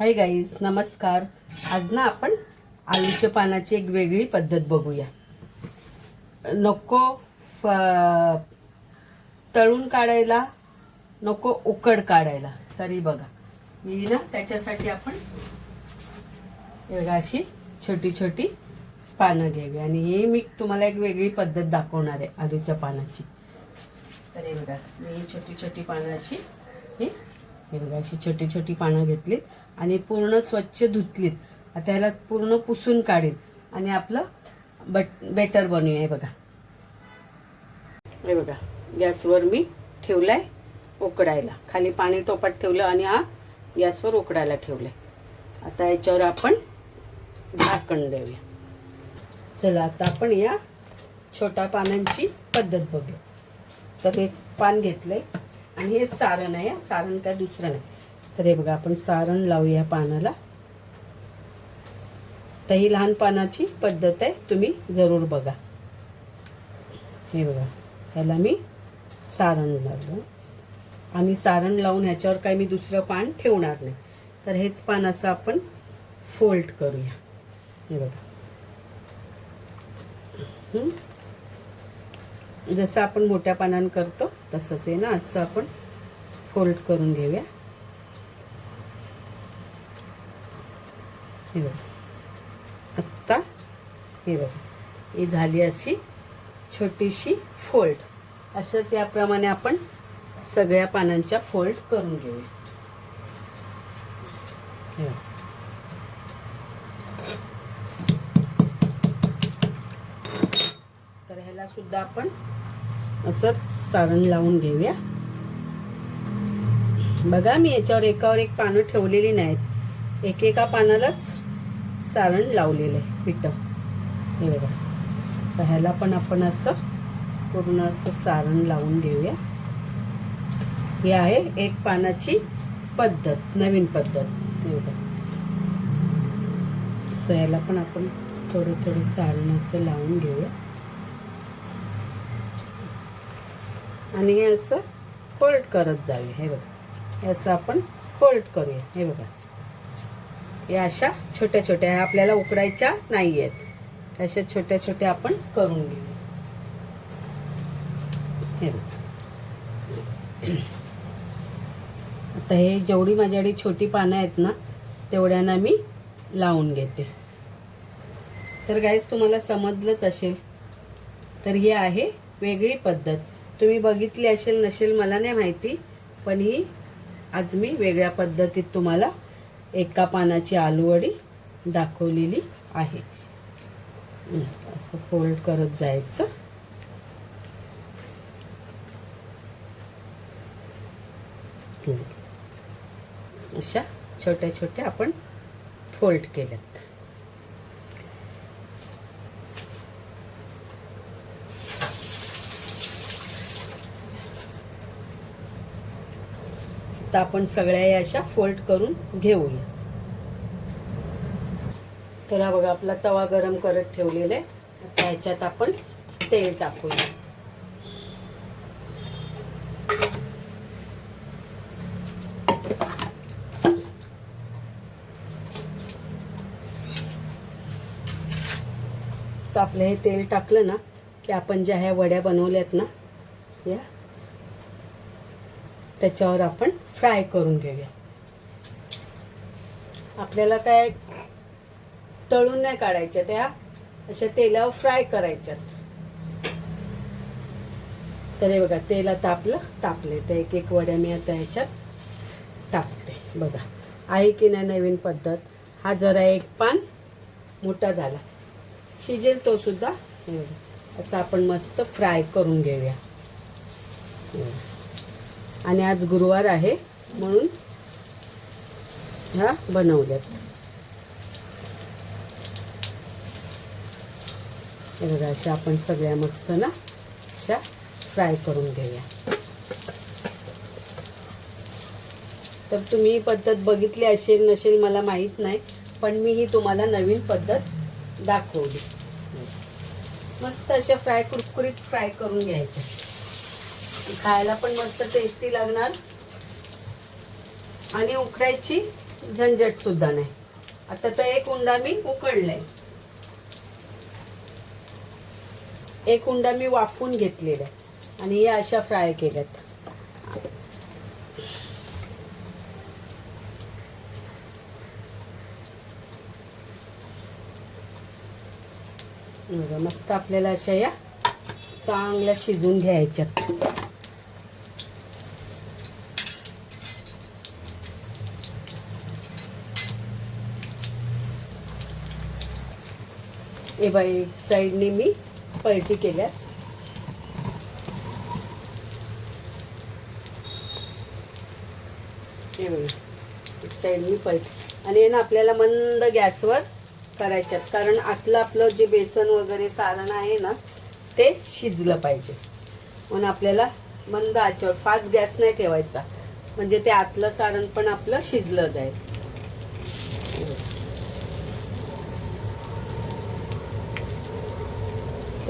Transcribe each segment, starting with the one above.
Hi guys नमस्कार. आज ना आपण आलूच्या पानाची एक वेगळी पद्धत बघूया. नको फ- तळून काढायला नको उकड काढायला. तरी बघा. मी ना त्याच्यासाठी आपण अशी छोटी छोटी पानं घ्यावी. आणि हे मी तुम्हाला एक वेगळी पद्धत दाखवणार आहे आलूच्या पानाची. तर हे बघा मी छोटी छोटी पानं अशी हे बघा अशी छोटी छोटी पानं घेतलीत. आणि पूर्ण स्वच्छ धुतलीत. आता ह्याला पूर्ण पुसून काढीन. आणि आपलं बट बेटर बनवूया हे बघा. हे बघा. गॅसवर मी ठेवलाय उकडायला. खाली पाणी टोपात ठेवलं आणि हा गॅसवर उकडायला ठेवलाय. आता याच्यावर आपण झाकण देऊया. चला आता आपण या छोट्या पानांची पद्धत बघूया. तर मी पान घेतलंय. आणि हे सारण आहे. सारण काय दुसरं नाही. तर हे बघा आपण सारण लावूया पानाला. तर ही लहान पानाची पद्धत आहे तुम्ही जरूर बघा. हे बघा ह्याला मी सारण लावलं. आणि सारण लावून ह्याच्यावर काही मी दुसरं पान ठेवणार नाही. तर हेच पान असं आपण फोल्ड करूया. हे बघा. जसं आपण मोठ्या पानान करतो तसंच आहे ना असं आपण फोल्ड करून घेऊया. हे बघा. आत्ता हे बघा. ही झाली अशी छोटीशी फोल्ड. अशाच याप्रमाणे आपण सगळ्या पानांच्या फोल्ड करून घेऊया. तर ह्याला सुद्धा आपण असंच सारण लावून घेऊया. बघा मी याच्यावर एकावर एक पानं ठेवलेली नाहीत. एकेका पानालाच सारण लावलेलं आहे पिठं. हे बघा. तर ह्याला पण आपण असं पूर्ण असं सारण लावून घेऊया. ही आहे एक पानाची पद्धत नवीन पद्धत. हे बघा. असं ह्याला पण आपण थोडं थोडं सारण असं लावून घेऊया. आणि हे असं फोल्ड करत जाऊया. हे बघा. हे असं आपण फोल्ड करूया. हे बघा. या अशा छोट्या छोट्या ह्या आपल्याला उकडायच्या नाही आहेत अशा छोट्या छोट्या आपण करून घेऊ. आता हे जेवढी माझ्याकडे छोटी पानं आहेत ना तेवढ्यांना मी लावून घेते. तर गाईज तुम्हाला समजलंच असेल. तर ही आहे वेगळी पद्धत. तुम्ही बघितली असेल नसेल मला नाही माहिती पण ही आज मी वेगळ्या पद्धतीत तुम्हाला एका पानाची आलूवडी दाखवलेली आहे. असं फोल्ड करत जायचं. अशा छोट्या छोट्या आपण फोल्ड केल्यात. तर आपण सगळ्या अशा फोल्ड करून घेऊया. तर हा बघा आपला तवा गरम करत ठेवलेला आहे. आता ह्याच्यात आपण तेल टाकूया. तर आपलं हे तेल टाकलं ना की आपण ज्या ह्या वड्या बनवल्यात ना या त्याच्यावर आपण फ्राय करून घेऊया. आपल्याला काय तळून नाही काढायच्या त्या अशा तेलावर फ्राय करायच्यात. तर हे बघा तेला तापलं तापले ते एक एक वड्या मी आता ह्याच्यात टाकते बघा आहे की नाही नवीन पद्धत? हा जरा एक पान मोठा झाला. शिजेल तो सुद्धा. असं आपण मस्त फ्राय करून घेऊया. आणि आज गुरुवार आहे. म्हणून ह्या बनवल्यात. बघा अशा आपण सगळ्या मस्त ना अशा फ्राय करून घेऊया. तर तुम्ही ही पद्धत बघितली असेल नसेल मला माहीत नाही पण मी ही तुम्हाला नवीन पद्धत दाखवली. मस्त अशा फ्राय कुरकुरीत फ्राय करून घ्यायच्या. खायला पण मस्त टेस्टी लागणार. आणि उकडायची झंझट सुद्धा नाही. आता तो एक उंडा मी उकडलाय. एक उंडा मी वाफून घेतलेला आहे आणि या अशा फ्राय केल्यात. मस्त आपल्याला अशा या चांगल्या शिजून घ्यायच्यात. ए बाई साईडने मी पलटी केल्या. हे बघा एक पलटी. आणि हे ना आपल्याला मंद गॅसवर करायच्यात. कारण आतलं आपलं जे बेसन वगैरे सारण आहे ना ते शिजलं पाहिजे. म्हणून आपल्याला मंद आचेवर फास्ट गॅस नाही ठेवायचा. म्हणजे ते आतलं सारण पण आपलं शिजलं जाईल.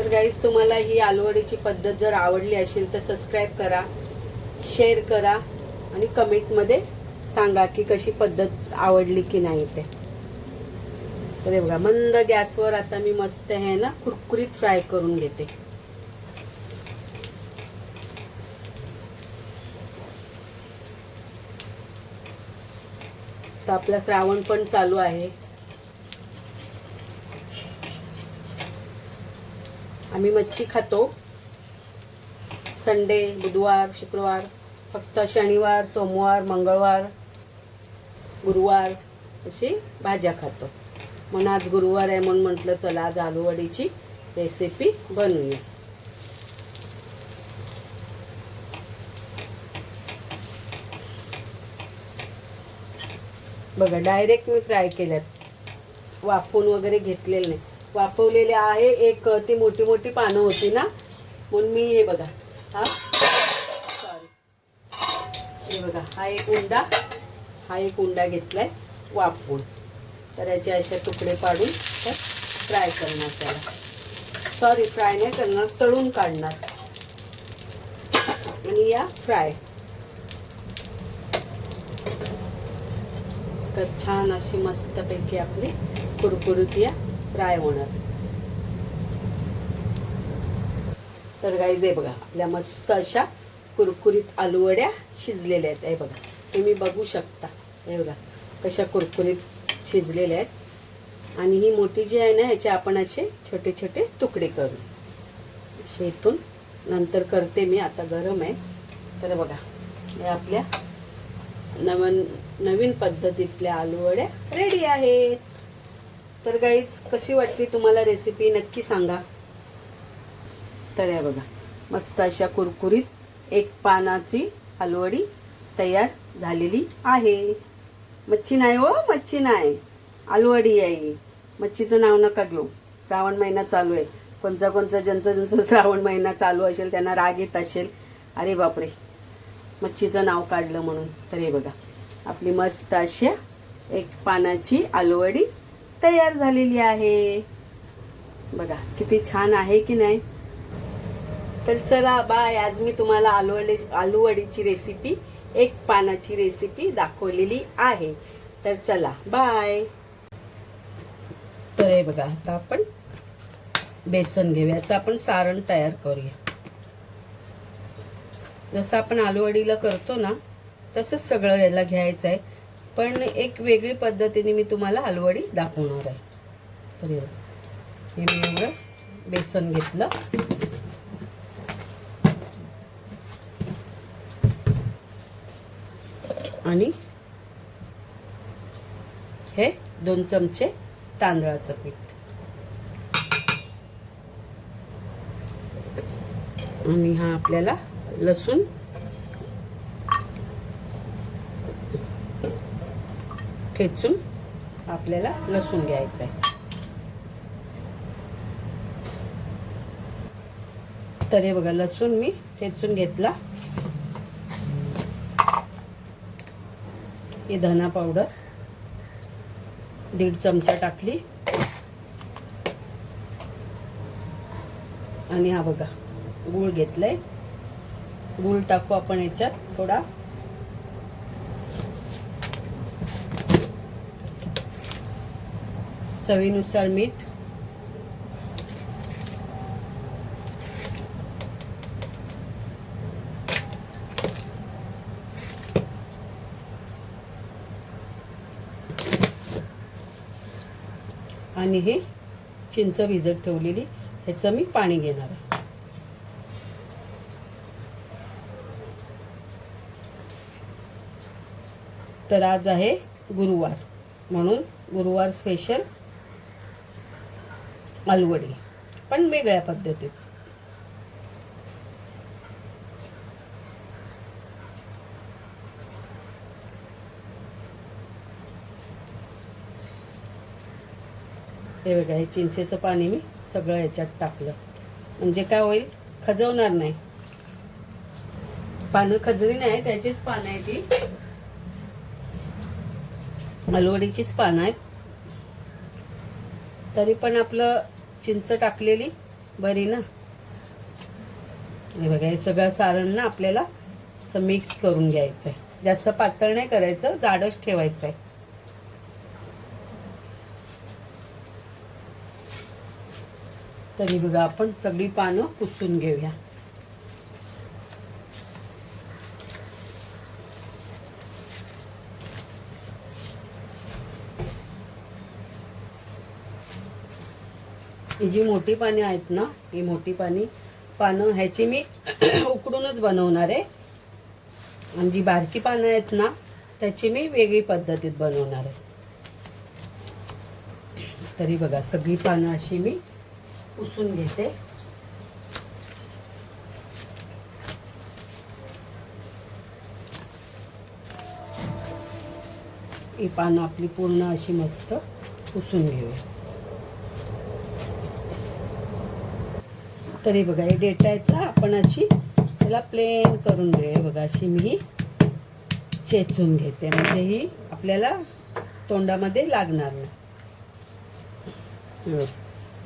तर गाईज तुम्हाला ही आलवडीची पद्धत जर आवडली असेल तर सबस्क्राईब करा शेअर करा आणि कमेंटमध्ये सांगा की कशी पद्धत आवडली की नाही ते. तर हे बघा मंद गॅसवर आता मी मस्त आहे ना कुरकुरीत फ्राय करून घेते. तर आपला श्रावण पण चालू आहे. आम्ही मच्छी खातो. संडे बुधवार शुक्रवार फक्त शनिवार सोमवार मंगळवार गुरुवार अशी भाज्या खातो. म्हणून आज गुरुवार आहे म्हणून म्हटलं चला आज आलूवडीची रेसिपी बनवूया. बघा डायरेक्ट मी फ्राय केल्यात. वाफून वगैरे घेतलेलं नाही. वाफवलेले आहे. एक ती मोठी मोठी पानं होती ना? म्हणून मी हे बघा. हा? सॉरी हे बघा हा एक उंडा. हा एक उंडा घेतलाय वाफवून तर याचे असे तुकडे पाडून तर फ्राय करणार त्याला. सॉरी फ्राय नाही करणार तळून काढणार. आणि या फ्राय तर छान अशी मस्तपैकी आपली कुरकुरीत या फ्राय होणार. तर गाईज आहे बघा आपल्या मस्त अशा कुरकुरीत आलूवड्या शिजलेल्या आहेत. हे बघा तुम्ही बघू शकता. हे बघा कशा कुरकुरीत शिजलेल्या आहेत. आणि ही मोठी जी आहे ना ह्याचे आपण असे छोटे छोटे तुकडे करू. असे इथून नंतर करते मी आता गरम आहे. तर बघा हे आपल्या नवन नवीन पद्धतीतल्या आलूवड्या रेडी आहेत. तर गाईज कशी वाटली तुम्हाला रेसिपी नक्की सांगा. तर बघा मस्त अशा कुरकुरीत एक पानाची हलवडी तयार झालेली आहे. मच्छी नाही हो मच्छी नाही. आलूवडी आहे. मच्छीचं नाव नका घेऊ. श्रावण महिना चालू आहे. कोणचा कोणचा ज्यांचा ज्यांचा श्रावण महिना चालू असेल त्यांना राग येत असेल. अरे बापरे. मच्छीचं नाव काढलं म्हणून. तर हे बघा आपली मस्त अशा एक पानाची आलूवडी तयार झालेली आहे. बघा किती छान आहे की नाही? तर चला बाय आज मी तुम्हाला आलूवडी आलूवडीची रेसिपी एक पानाची रेसिपी दाखवलेली आहे. तर चला बाय. तर हे बघा आता आपण बेसन घेऊयाचं याचं आपण सारण तयार करूया. जसं आपण आलूवडीला करतो ना तसंच सगळं याला घ्यायचं आहे. पण एक वेगळी पद्धतीने मी तुम्हाला हलवडी दाखवणार आहे. तर हे हे मी एवढं बेसन घेतलं. आणि हे दोन चमचे तांदळाचं पीठ. आणि हा आपल्याला लसूण ठेचून आपल्याला लसूण घ्यायचं आहे तर हे बघा लसूण मी ठेचून घेतला. हे धना पावडर दीड चमचा टाकली. आणि हा बघा गूळ घेतलाय. गूळ टाकू आपण याच्यात थोडा. चवीनुसार मीठ. आणि हे चिंच भिजत ठेवलेली ह्याचं मी पाणी घेणार आहे. तर आज आहे गुरुवार म्हणून गुरुवार स्पेशल अलवडी. पण वेगळ्या पद्धतीत. हे बघा हे चिंचेचं पाणी मी सगळं याच्यात टाकलं. म्हणजे काय होईल? खजवणार नाही. पानं खजली नाही त्याचीच पानं आहे ती अलवडीचीच पानं आहेत. तरी पण आपलं चिंच टाकलेली बरी ना? हे बघा हे सगळं सारण ना आपल्याला असं मिक्स करून घ्यायचं आहे जास्त पातळ नाही करायचं जाडच ठेवायचं आहे तरी बघा आपण सगळी पानं पुसून घेऊया. ही जी मोठी पाने आहेत ना ही मोठी पाने पानं ह्याची मी उकडूनच बनवणार आहे. आणि जी बारकी पानं आहेत ना त्याची मी वेगळी पद्धतीत बनवणार आहे. तरी बघा सगळी पानं अशी मी पुसून घेते. ही पानं आपली पूर्ण अशी मस्त पुसून घेऊया. तरी बघा हे डेटा आहेत ना आपण अशी त्याला प्लेन करून घेऊया बघा अशी मी ही चेचून घेते. म्हणजे ही आपल्याला तोंडामध्ये लागणार नाही.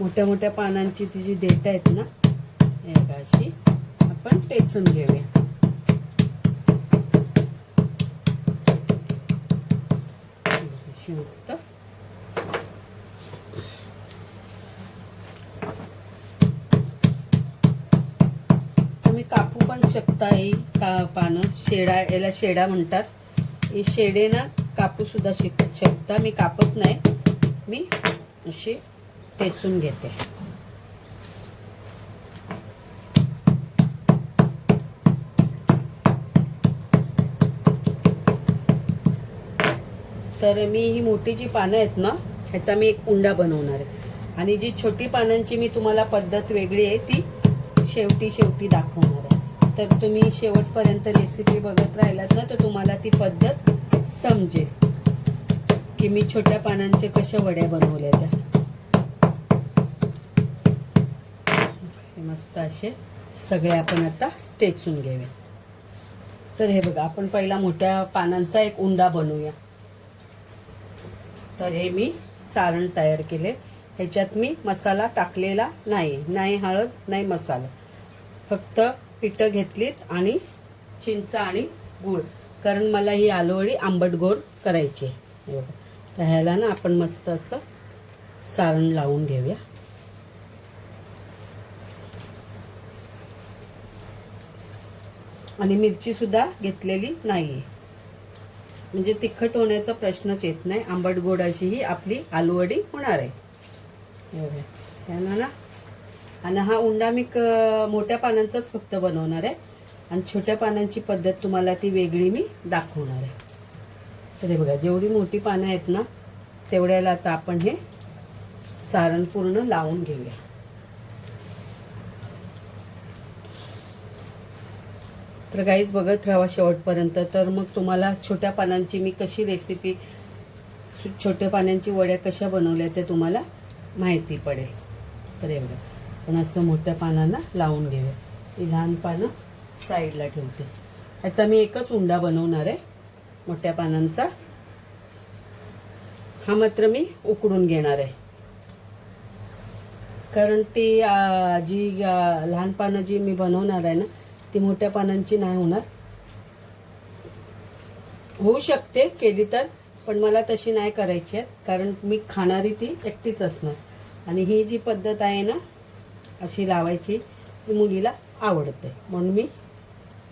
मोठ्या मोठ्या पानांची ती जी देठ आहेत ना हे बघा अशी आपण टेचून घेऊया. अशी मस्त. पण शकता ही का पानं? शेडा याला शेडा म्हणतात. हे शेडे ना कापूसुद्धा शिक शकता. मी कापत नाही. मी अशी टेसून घेते. तर मी ही मोठी जी पानं आहेत ना ह्याचा मी एक उंडा बनवणार आहे. आणि जी छोटी पानांची मी तुम्हाला पद्धत वेगळी आहे ती शेवटी शेवटी दाखवणार तर तुम्ही शेवटपर्यंत रेसिपी बघत राहिलात ना तर तुम्हाला ती पद्धत समजेल. की मी छोट्या पानांचे कशा वड्या बनवल्या त्या. मस्त असे सगळे आपण आता स्टेचून घेऊया. तर हे बघा आपण पहिला मोठ्या पानांचा एक उंडा बनवूया. तर हे मी सारण तयार केले. ह्याच्यात मी मसाला टाकलेला नाही नाही हळद नाही मसाला. फक्त पिठं घेतलीत आणि चिंच आणि गूळ. कारण मला ही आलूवडी आंबट गोड करायची आहे. तर ह्याला ना आपण मस्त असं सारण लावून घेऊया. आणि मिरचीसुद्धा घेतलेली नाही म्हणजे तिखट होण्याचा प्रश्नच येत नाही. आंबट गोड अशी ही आपली आलूवडी होणार आहे. एवढ्या त्यानं ना आणि हा उंडा मी क मोठ्या पानांचाच फक्त बनवणार आहे. आणि छोट्या पानांची पद्धत तुम्हाला ती वेगळी मी दाखवणार आहे. तर हे बघा जेवढी मोठी पानं आहेत ना तेवढ्याला आता आपण हे सारण पूर्ण लावून घेऊया. तर काहीच बघत राहा शेवटपर्यंत. तर मग तुम्हाला छोट्या पानांची मी कशी रेसिपी छोट्या पानांची वड्या कशा बनवल्या ते तुम्हाला माहिती पडेल. तर हे पण असं मोठ्या पानांना लावून घेऊया. ही लहान पानं साईडला ठेवते. ह्याचा मी एकच उंडा बनवणार आहे मोठ्या पानांचा. हा मात्र मी उकडून घेणार आहे. कारण ती जी लहान पानं जी मी बनवणार आहे ना ती मोठ्या पानांची नाही होणार. होऊ शकते केली तर पण मला तशी नाही करायची आहेत कारण मी खाणारी ती एकटीच असणार. आणि ही जी पद्धत आहे ना अशी लावायची ती मुलीला आवडते. म्हणून मी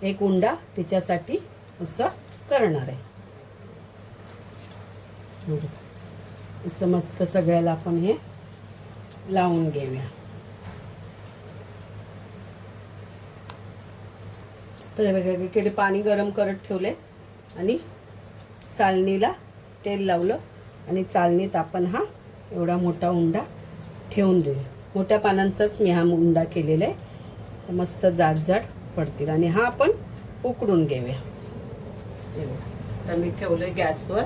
एक उंडा तिच्यासाठी असं करणार आहे. असं मस्त सगळ्याला आपण हे लावून घेऊया. तर बघा पाणी गरम करत ठेवले आणि चालणीला तेल लावलं आणि चालणीत आपण हा एवढा मोठा उंडा ठेवून देऊया. मोठ्या पानांचाच मी हा मुंडा केलेला आहे. मस्त जाड जाड पडतील. आणि हा आपण उकडून घेऊया. हे तर मी ठेवलं गॅसवर.